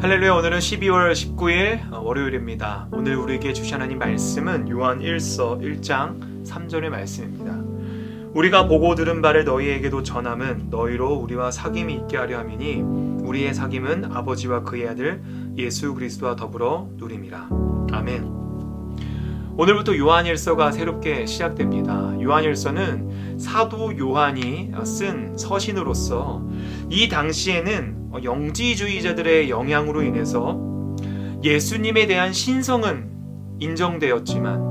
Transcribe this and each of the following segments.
할렐루야 오늘은 12월 19일 어, 월요일입니다. 오늘 우리에게 주신 하나님 말씀은 요한 1서 1장 3절의 말씀입니다. 우리가 보고 들은 바를 너희에게도 전함은 너희로 우리와 사귐이 있게 하려 함이니 우리의 사귐은 아버지와 그의 아들 예수 그리스도와 더불어 누림이라. 아멘. 오늘부터 요한일서가 새롭게 시작됩니다. 요한일서는 사도 요한이 쓴 서신으로서 이 당시에는 영지주의자들의 영향으로 인해서 예수님에 대한 신성은 인정되었지만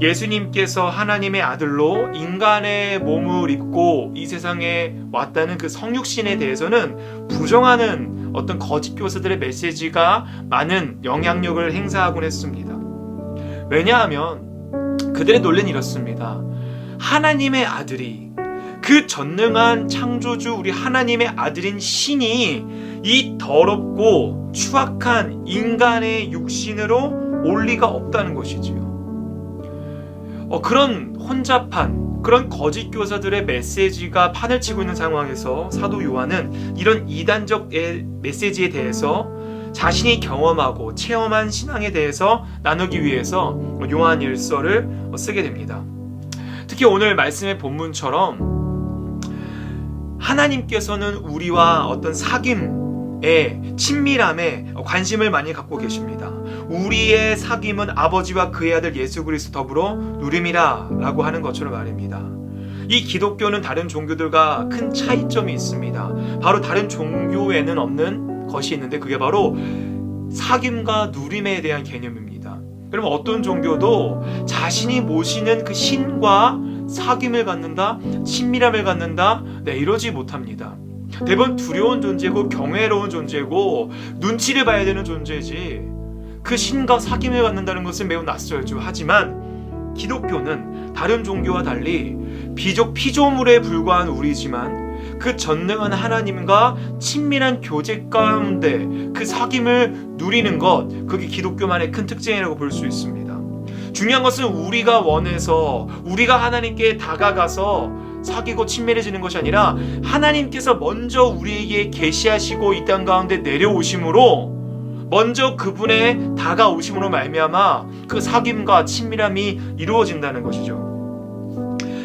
예수님께서 하나님의 아들로 인간의 몸을 입고 이 세상에 왔다는 그 성육신에 대해서는 부정하는 어떤 거짓 교사들의 메시지가 많은 영향력을 행사하곤 했습니다. 왜냐하면 그들의 논리는 이렇습니다. 하나님의 아들이 그 전능한 창조주 우리 하나님의 아들인 신이 이 더럽고 추악한 인간의 육신으로 올 리가 없다는 것이지요. 어, 그런 혼잡한 그런 거짓 교사들의 메시지가 판을 치고 있는 상황에서 사도 요한은 이런 이단적 메시지에 대해서 자신이 경험하고 체험한 신앙에 대해서 나누기 위해서 요한 일서를 쓰게 됩니다. 특히 오늘 말씀의 본문처럼 하나님께서는 우리와 어떤 사귐에 친밀함에 관심을 많이 갖고 계십니다. 우리의 사귐은 아버지와 그의 아들 예수 그리스도 더불어 누림이라라고 하는 것처럼 말입니다. 이 기독교는 다른 종교들과 큰 차이점이 있습니다. 바로 다른 종교에는 없는 것이 있는데 그게 바로 사귐과 누림에 대한 개념입니다. 그러면 어떤 종교도 자신이 모시는 그 신과 사귐을 갖는다, 친밀함을 갖는다, 네, 이러지 못합니다. 대부분 두려운 존재고 경외로운 존재고 눈치를 봐야 되는 존재지 그 신과 사귐을 갖는다는 것은 매우 낯설죠. 하지만 기독교는 다른 종교와 달리 비족 피조물에 불과한 우리지만 그 전능한 하나님과 친밀한 교제 가운데 그 사귐을 누리는 것 그게 기독교만의 큰 특징이라고 볼 수 있습니다. 중요한 것은 우리가 원해서 우리가 하나님께 다가가서 사귀고 친밀해지는 것이 아니라 하나님께서 먼저 우리에게 계시하시고 이 땅 가운데 내려오심으로 먼저 그분의 다가오심으로 말미암아 그 사귐과 친밀함이 이루어진다는 것이죠.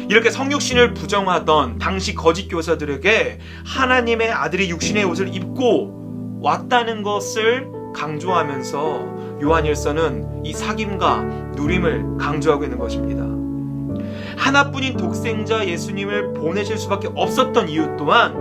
이렇게 성육신을 부정하던 당시 거짓 교사들에게 하나님의 아들이 육신의 옷을 입고 왔다는 것을 강조하면서 요한일서는 이 사귐과 누림을 강조하고 있는 것입니다. 하나뿐인 독생자 예수님을 보내실 수밖에 없었던 이유 또한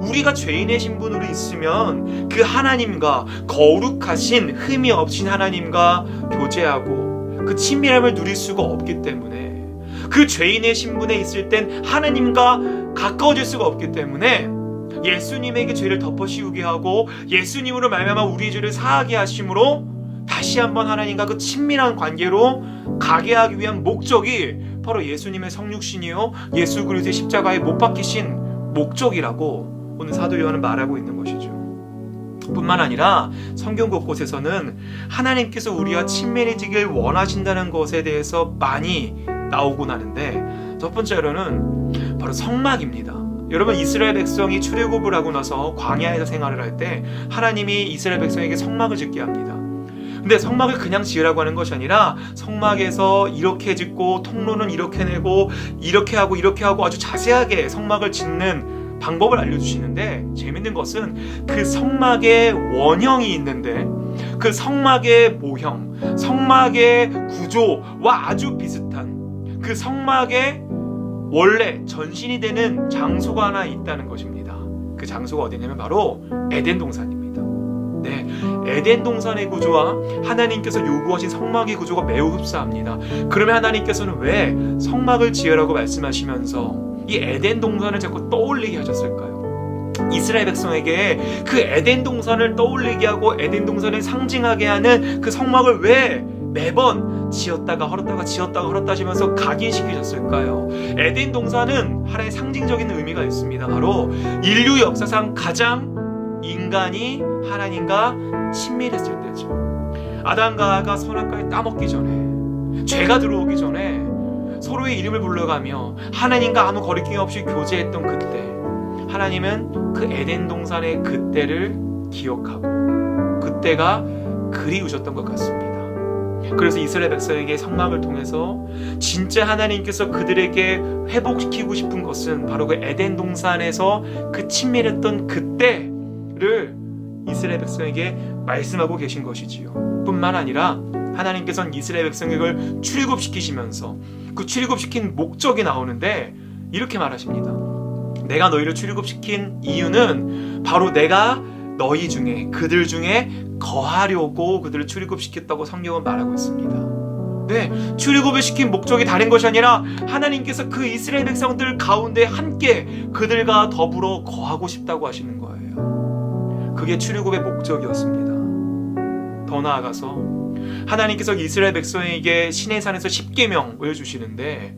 우리가 죄인의 신분으로 있으면 그 하나님과 거룩하신 흠이 없인 하나님과 교제하고 그 친밀함을 누릴 수가 없기 때문에 그 죄인의 신분에 있을 땐 하나님과 가까워질 수가 없기 때문에 예수님에게 죄를 덮어씌우게 하고 예수님으로 말미암아 우리의 죄를 사하게 하심으로 다시 한번 하나님과 그 친밀한 관계로 가게 하기 위한 목적이 바로 예수님의 성육신이요 예수 그리스도의 십자가에 못 박히신 목적이라고 오늘 사도 요한은 말하고 있는 것이죠. 뿐만 아니라 성경 곳곳에서는 하나님께서 우리와 친밀해지길 원하신다는 것에 대해서 많이 나오곤 하는데 첫 번째로는 바로 성막입니다. 여러분 이스라엘 백성이 출애굽을 하고 나서 광야에서 생활을 할 때 하나님이 이스라엘 백성에게 성막을 짓게 합니다. 근데 성막을 그냥 지으라고 하는 것이 아니라 성막에서 이렇게 짓고 통로는 이렇게 내고 이렇게 하고 이렇게 하고 아주 자세하게 성막을 짓는 방법을 알려주시는데 재밌는 것은 그 성막의 원형이 있는데 그 성막의 모형, 성막의 구조와 아주 비슷한 그 성막의 원래 전신이 되는 장소가 하나 있다는 것입니다. 그 장소가 어디냐면 바로 에덴 동산입니다. 네, 에덴 동산의 구조와 하나님께서 요구하신 성막의 구조가 매우 흡사합니다. 그러면 하나님께서는 왜 성막을 지으라고 말씀하시면서 이 에덴 동산을 자꾸 떠올리게 하셨을까요? 이스라엘 백성에게 그 에덴 동산을 떠올리게 하고 에덴 동산을 상징하게 하는 그 성막을 왜 매번 지었다가 헐었다가 지었다가 헐었다 하시면서 각인시키셨을까요? 에덴 동산은 하나의 상징적인 의미가 있습니다. 바로 인류 역사상 가장 인간이 하나님과 친밀했을 때죠. 아담과 하가 선악과에 따먹기 전에 죄가 들어오기 전에 서로의 이름을 불러가며 하나님과 아무 거리낌 없이 교제했던 그때 하나님은 그 에덴 동산의 그때를 기억하고 그때 그때가 그리우셨던 것 같습니다. 그래서 이스라엘 백성에게 성막을 통해서 진짜 하나님께서 그들에게 회복시키고 싶은 것은 바로 그 에덴 동산에서 그 친밀했던 그때 를 이스라엘 백성에게 말씀하고 계신 것이지요. 뿐만 아니라 하나님께서는 이스라엘 백성을 출애굽시키시면서 그 출애굽시킨 목적이 나오는데 이렇게 말하십니다. 내가 너희를 출애굽시킨 이유는 바로 내가 너희 중에 그들 중에 거하려고 그들을 출애굽시켰다고 성경은 말하고 있습니다. 네, 출애굽을 시킨 목적이 다른 것이 아니라 하나님께서 그 이스라엘 백성들 가운데 함께 그들과 더불어 거하고 싶다고 하시는 거예요. 그게 출애굽의 목적이었습니다. 더 나아가서 하나님께서 이스라엘 백성에게 신의 산에서 십계명을 주시는데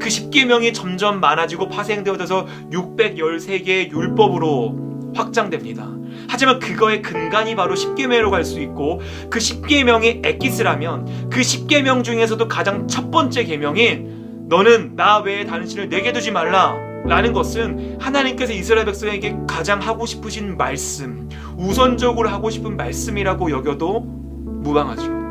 그 십계명이 점점 많아지고 파생되어져서 613개의 율법으로 확장됩니다. 하지만 그거의 근간이 바로 십계명으로 갈 수 있고 그 십계명이 엑기스라면 그 십계명 중에서도 가장 첫 번째 계명인 너는 나 외에 다른 신을 내게 두지 말라 라는 것은 하나님께서 이스라엘 백성에게 가장 하고 싶으신 말씀 우선적으로 하고 싶은 말씀이라고 여겨도 무방하죠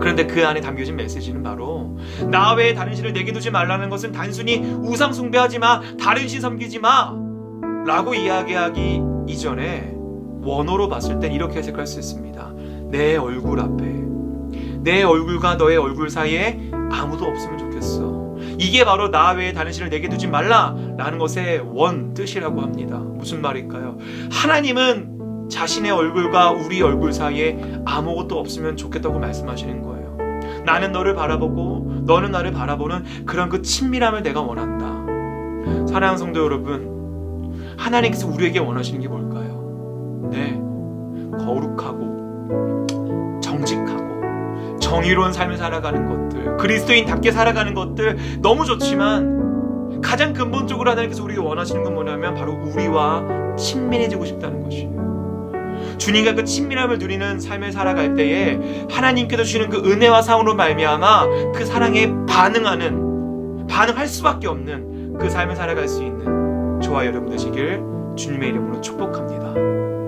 그런데 그 안에 담겨진 메시지는 바로 나 외에 다른 신을 내게 두지 말라는 것은 단순히 우상 숭배하지 마 다른 신 섬기지 마 라고 이야기하기 이전에 원어로 봤을 땐 이렇게 해석할 수 있습니다. 내 얼굴 앞에 내 얼굴과 너의 얼굴 사이에 아무도 없으면 좋겠어. 이게 바로 나 외에 다른 신을 내게 두지 말라라는 것의 원 뜻이라고 합니다. 무슨 말일까요? 하나님은 자신의 얼굴과 우리 얼굴 사이에 아무것도 없으면 좋겠다고 말씀하시는 거예요. 나는 너를 바라보고 너는 나를 바라보는 그런 그 친밀함을 내가 원한다. 사랑하는 성도 여러분, 하나님께서 우리에게 원하시는 게 뭘까요? 네, 거룩하고 정직하고 정의로운 삶을 살아가는 것들, 그리스도인답게 살아가는 것들 너무 좋지만 가장 근본적으로 하나님께서 우리가 원하시는 건 뭐냐면 바로 우리와 친밀해지고 싶다는 것이에요. 주님과 그 친밀함을 누리는 삶을 살아갈 때에 하나님께서 주시는 그 은혜와 사랑으로 말미암아 그 사랑에 반응하는 반응할 수밖에 없는 그 삶을 살아갈 수 있는 저와 여러분 되시길 주님의 이름으로 축복합니다.